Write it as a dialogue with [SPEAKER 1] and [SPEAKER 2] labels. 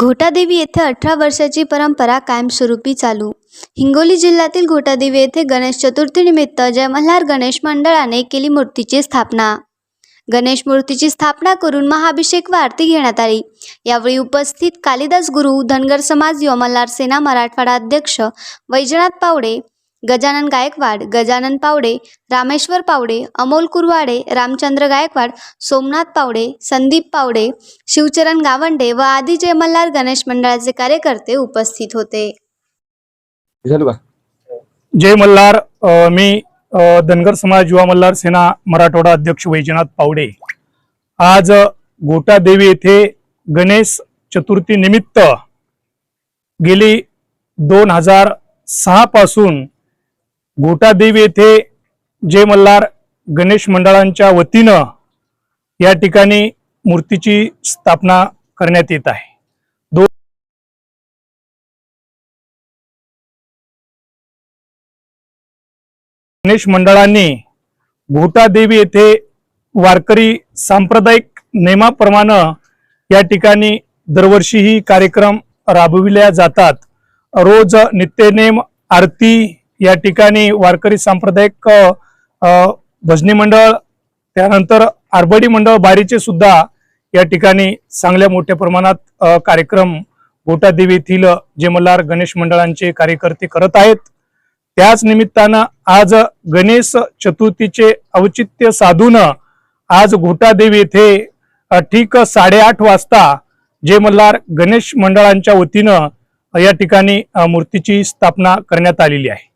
[SPEAKER 1] घोटादेवी येथे अठरा वर्षाची परंपरा कायमस्वरूपी चालू. हिंगोली जिल्ह्यातील घोटादेवी येथे गणेश चतुर्थीनिमित्त जय मल्हार गणेश मंडळाने केली मूर्तीची स्थापना. गणेश मूर्तीची स्थापना करून महाभिषेक व आरती घेण्यात आली. यावेळी उपस्थित कालिदास गुरु धनगर समाज युवा मल्हार सेना मराठवाडा अध्यक्ष वैजनाथ पावडे गजानन गायकवाड गजानन पावडे रामेश्वर पावडे अमोल कुरवाडे रामचंद्र गायकवाड सोमनाथ पावडे संदीप पावडे शिवचरण गावंडे व आदी जय मल्हार गणेश मंडळाचे कार्यकर्ते उपस्थित होते.
[SPEAKER 2] जय मल्हार मी धनगर समाज युवा मल्हार सेना मराठवाडा अध्यक्ष वैजनाथ पावडे. आज गोटादेवी येथे गणेश चतुर्थी निमित्त गेली दोन हजार सहा पासून गोटादेवी येथे जय मल्हार गणेश मंडळांच्या वतीनं या ठिकाणी मूर्तीची स्थापना करण्यात येत आहे. गणेश मंडळांनी घोटादेवी येथे वारकरी सांप्रदायिक नियमाप्रमाणे या ठिकाणी दरवर्षी ही कार्यक्रम राबविल्या जातात. रोज नित्यनेम आरती या ठिकाणी वारकरी सांप्रदायिक भजनी मंडळ त्यानंतर आरबडी मंडळ बारीचे सुद्धा या ठिकाणी चांगल्या मोठ्या प्रमाणात कार्यक्रम घोटादेवी येथील जे मल्हार गणेश मंडळांचे कार्यकर्ते करत आहेत. त्याच निमित्तानं आज गणेश चतुर्थीचे औचित्य साधून आज घोटादेवी येथे ठीक साडेआठ वाजता जे मल्हार गणेश मंडळांच्या वतीनं या ठिकाणी मूर्तीची स्थापना करण्यात आलेली आहे.